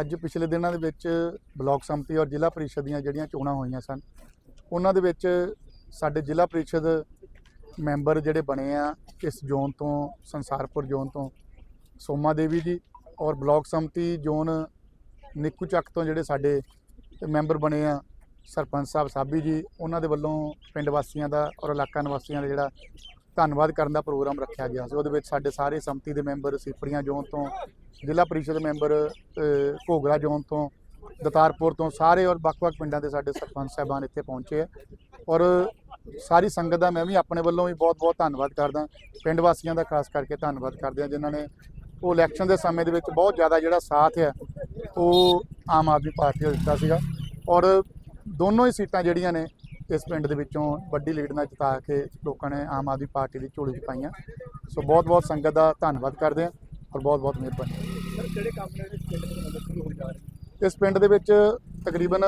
ਅੱਜ ਪਿਛਲੇ ਦਿਨਾਂ ਦੇ ਵਿੱਚ ਬਲਾਕ ਸੰਮਤੀ ਔਰ ਜ਼ਿਲ੍ਹਾ ਪਰਿਸ਼ਦ ਦੀਆਂ ਜਿਹੜੀਆਂ ਚੋਣਾਂ ਹੋਈਆਂ ਸਨ, ਉਹਨਾਂ ਦੇ ਵਿੱਚ ਸਾਡੇ ਜ਼ਿਲ੍ਹਾ ਪਰਿਸ਼ਦ ਮੈਂਬਰ ਜਿਹੜੇ ਬਣੇ ਆ, ਇਸ ਜ਼ੋਨ ਤੋਂ, ਸੰਸਾਰਪੁਰ ਜ਼ੋਨ ਤੋਂ, ਸੋਮਾ ਦੇਵੀ ਜੀ ਔਰ ਬਲਾਕ ਸੰਮਤੀ ਜ਼ੋਨ ਨਿੱਕੂ ਚੱਕ ਤੋਂ ਜਿਹੜੇ ਸਾਡੇ ਮੈਂਬਰ ਬਣੇ ਆ, ਸਰਪੰਚ ਸਾਹਿਬ ਸਾਬੀ ਜੀ, ਉਹਨਾਂ ਦੇ ਵੱਲੋਂ ਪਿੰਡ ਵਾਸੀਆਂ ਦਾ ਔਰ ਇਲਾਕਾ ਨਿਵਾਸੀਆਂ ਦਾ ਜਿਹੜਾ ਧੰਨਵਾਦ ਕਰਨ ਦਾ ਪ੍ਰੋਗਰਾਮ ਰੱਖਿਆ ਗਿਆ ਸੀ। ਉਹਦੇ ਵਿੱਚ ਸਾਡੇ ਸਾਰੇ ਸੰਮਤੀ ਦੇ ਮੈਂਬਰ ਸੀਪੜੀਆਂ ਜ਼ੋਨ ਤੋਂ, ਜ਼ਿਲ੍ਹਾ ਪਰਿਸ਼ਦ ਮੈਂਬਰ ਘੋਗਰਾ ਜ਼ੋਨ ਤੋਂ, ਦਤਾਰਪੁਰ ਤੋਂ, ਸਾਰੇ ਔਰ ਵੱਖ-ਵੱਖ ਪਿੰਡਾਂ ਦੇ ਸਾਡੇ ਸਰਪੰਚ ਸਾਹਿਬਾਨ ਇੱਥੇ ਪਹੁੰਚੇ ਆ। ਔਰ ਸਾਰੀ ਸੰਗਤ ਦਾ ਮੈਂ ਵੀ ਆਪਣੇ ਵੱਲੋਂ ਵੀ ਬਹੁਤ-ਬਹੁਤ ਧੰਨਵਾਦ ਕਰਦਾ। ਪਿੰਡ ਵਾਸੀਆਂ ਦਾ ਖਾਸ ਕਰਕੇ ਧੰਨਵਾਦ ਕਰਦੇ ਆ, ਜਿਨ੍ਹਾਂ ਨੇ ਉਹ ਇਲੈਕਸ਼ਨ ਦੇ ਸਮੇਂ ਦੇ ਵਿੱਚ ਬਹੁਤ ਜ਼ਿਆਦਾ ਜਿਹੜਾ ਸਾਥ ਹੈ ਉਹ ਆਮ ਆਦਮੀ ਪਾਰਟੀ ਦਾ ਦਿੱਤਾ ਸੀਗਾ। ਔਰ ਦੋਨੋਂ ਹੀ ਸੀਟਾਂ ਜਿਹੜੀਆਂ ਨੇ ਇਸ ਪਿੰਡ ਦੇ ਵਿੱਚੋਂ ਵੱਡੀ ਲੀਡ ਨਾਲ ਜਿਤਾ ਕੇ ਲੋਕਾਂ ਨੇ ਆਮ ਆਦਮੀ ਪਾਰਟੀ ਦੀ ਝੋਲੀ 'ਚ ਪਾਈਆਂ ਸੋ ਬਹੁਤ-ਬਹੁਤ ਸੰਗਤ ਦਾ ਧੰਨਵਾਦ ਕਰਦੇ ਆ ਔਰ ਬਹੁਤ-ਬਹੁਤ ਮਿਹਰਬਾਨੀ। ਸਰ ਕਿਹੜੇ ਕੰਮ ਨੇ ਇਸ ਪਿੰਡ ਦੇ ਅੰਦਰ ਸ਼ੁਰੂ ਹੋਣ ਜਾ ਰਹੇ? ਇਸ ਪਿੰਡ ਦੇ ਵਿੱਚ ਤਕਰੀਬਨ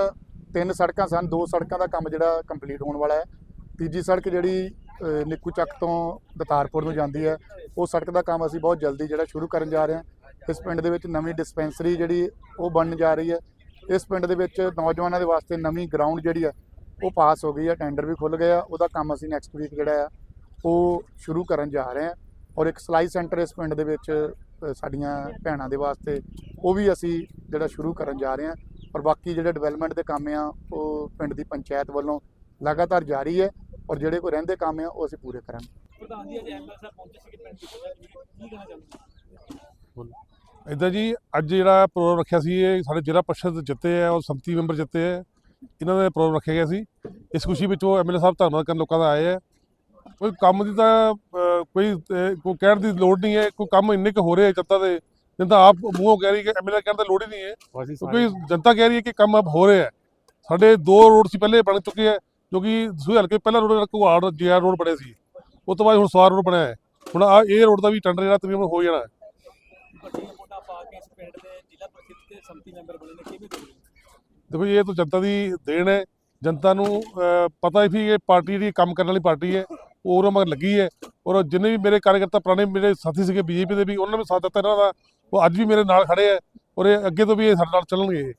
ਤਿੰਨ ਸੜਕਾਂ ਸਨ। ਦੋ ਸੜਕਾਂ ਦਾ ਕੰਮ ਜਿਹੜਾ ਕੰਪਲੀਟ ਹੋਣ ਵਾਲਾ ਹੈ। ਤੀਜੀ ਸੜਕ ਜਿਹੜੀ ਨਿੱਕੂ ਚੱਕ ਤੋਂ ਦਤਾਰਪੁਰ ਨੂੰ ਜਾਂਦੀ ਹੈ। ਉਹ ਸੜਕ ਦਾ ਕੰਮ ਅਸੀਂ ਬਹੁਤ ਜਲਦੀ ਜਿਹੜਾ ਸ਼ੁਰੂ ਕਰਨ ਜਾ ਰਹੇ ਹਾਂ। ਇਸ ਪਿੰਡ ਦੇ ਵਿੱਚ ਨਵੀਂ ਡਿਸਪੈਂਸਰੀ ਜਿਹੜੀ ਉਹ ਬਣਨ ਜਾ ਰਹੀ ਹੈ। ਇਸ ਪਿੰਡ ਦੇ ਵਿੱਚ ਨੌਜਵਾਨਾਂ ਦੇ ਵਾਸਤੇ ਨਵੀਂ ਗਰਾਊਂਡ ਜਿਹੜੀ ਹੈ ਉਹ ਪਾਸ ਹੋ ਗਈ ਹੈ ਟੈਂਡਰ ਵੀ ਖੁੱਲ ਗਿਆ ਉਹਦਾ ਕੰਮ ਅਸੀਂ ਨੈਕਸਟ ਵੀਕ ਜਿਹੜਾ ਆ ਉਹ ਸ਼ੁਰੂ ਕਰਨ ਜਾ ਰਹੇ ਹਾਂ ਔਰ ਇੱਕ ਸਲਾਈ ਸੈਂਟਰ ਇਸ ਪਿੰਡ ਦੇ ਵਿੱਚ ਸਾਡੀਆਂ ਭੈਣਾਂ ਦੇ ਵਾਸਤੇ ਉਹ ਵੀ ਅਸੀਂ ਜਿਹੜਾ ਸ਼ੁਰੂ ਕਰਨ ਜਾ ਰਹੇ ਹਾਂ ਔਰ ਬਾਕੀ ਜਿਹੜੇ ਡਿਵੈਲਪਮੈਂਟ ਦੇ ਕੰਮ ਆ ਉਹ ਪਿੰਡ ਦੀ ਪੰਚਾਇਤ ਵੱਲੋਂ ਲਗਾਤਾਰ ਜਾਰੀ ਹੈ ਔਰ ਜਿਹੜੇ ਕੋਈ ਰਹਿੰਦੇ ਕੰਮ ਆ ਉਹ ਅਸੀਂ ਪੂਰੇ ਕਰਾਂਗੇ। ਪ੍ਰਧਾਨ ਜੀ ਅੱਜ ਐਮਐਲ ਸਾਹਿਬ ਪਹੁੰਚੇ ਸੀ ਪਿੰਡ ਦੀ ਕੀ ਕਹਿਣਾ ਚਾਹੁੰਦੇ ਇਦਾਂ ਜੀ ਅੱਜ ਜਿਹੜਾ ਪ੍ਰੋਗਰਾਮ ਰੱਖਿਆ ਸੀ ਇਹ ਸਾਡੇ ਜ਼ਿਲ੍ਹਾ ਪਰਿਸ਼ਦ ਜਿੱਤੇ ਆ ਔਰ ਸੰਮਤੀ ਮੈਂਬਰ ਜਿੱਤੇ ਆ। ਇਹਨਾਂ ਦਾ ਪ੍ਰੋਗਰਾਮ ਰੱਖਿਆ ਗਿਆ ਸੀ। ਇਸ ਖੁਸ਼ੀ ਵਿੱਚ ਉਹ ਐਮਐਲਏ ਸਾਹਿਬ ਧੰਨਵਾਦ ਕਰਨ ਲੋਕਾਂ ਦਾ ਆਏ ਆ ਕੋਈ ਕੰਮ ਦੀ ਤਾਂ ਕੋਈ ਕੋਈ ਕਹਿਣ ਦੀ ਲੋੜ ਨਹੀਂ ਹੈ। ਕੋਈ ਕੰਮ ਇੰਨੇ ਕੁ ਹੋ ਰਹੇ ਜਨਤਾ ਦੇ ਜਨਤਾ ਆਪ ਮੂੰਹੋਂ ਕਹਿ ਰਹੀ ਕਿ ਐਮਐਲਏ ਕਹਿਣ ਦੀ ਲੋੜ ਹੀ ਨਹੀਂ ਹੈ। ਕਿਉਂਕਿ ਜਨਤਾ ਕਹਿ ਰਹੀ ਹੈ ਕਿ ਕੰਮ ਅਬ ਹੋ ਰਹੇ ਆ ਸਾਡੇ ਦੋ ਰੋਡ ਸੀ ਪਹਿਲੇ ਬਣ ਚੁੱਕੇ ਆ ਜੋ ਕਿ ਦੂਸਰੇ ਹਲਕੇ ਪਹਿਲਾ ਰੋਡ ਕੁਹਾੜ ਜੀਆਰ ਰੋਡ ਬਣੇ ਸੀ। ਉਸ ਤੋਂ ਬਾਅਦ ਹੁਣ ਸਵਾਰ ਰੋਡ ਬਣਿਆ ਹੈ। ਹੁਣ ਆ ਇਹ ਰੋਡ ਦਾ ਵੀ ਟੈਂਡਰ ਜਿਹੜਾ ਤਕਰੀਬਨ ਹੋ ਜਾਣਾ ਹੈ। ਵੱਡੀਆਂ ਵੋਟਾਂ ਪਾ ਕੇ ਇਸ ਪਿੰਡ ਦੇ ਜ਼ਿਲ੍ਹਾ ਪਰਿਸ਼ਦ ਤੇ ਸੰਮਤੀ ਮੈਂਬਰ ਬਣੇ ਨੇ ਕਿਵੇਂ ਦੇਖਦੇ ਦੇਖੋ ਜੀ, ਇਹ ਤਾਂ ਜਨਤਾ ਦੀ ਦੇਣ ਹੈ। ਜਨਤਾ ਨੂੰ ਪਤਾ ਹੀ ਵੀ ਇਹ ਪਾਰਟੀ ਜਿਹੜੀ ਕੰਮ ਕਰਨ ਵਾਲੀ ਪਾਰਟੀ ਹੈ ਉਹ ਉਹਨਾਂ ਮਗਰ ਲੱਗੀ ਹੈ। ਔਰ ਜਿੰਨੇ ਵੀ ਮੇਰੇ ਕਾਰਜਕਰਤਾ ਪੁਰਾਣੇ ਮੇਰੇ ਸਾਥੀ ਸੀਗੇ ਬੀਜੇਪੀ ਦੇ ਵੀ ਉਹਨਾਂ ਨੇ ਸਾਥ ਦਿੱਤਾ ਇਹਨਾਂ ਦਾ। ਉਹ ਅੱਜ ਵੀ ਮੇਰੇ ਨਾਲ ਖੜੇ ਹੈ ਔਰ ਇਹ ਅੱਗੇ ਤੋਂ ਵੀ ਇਹ ਸਾਡੇ ਨਾਲ ਚੱਲਣਗੇ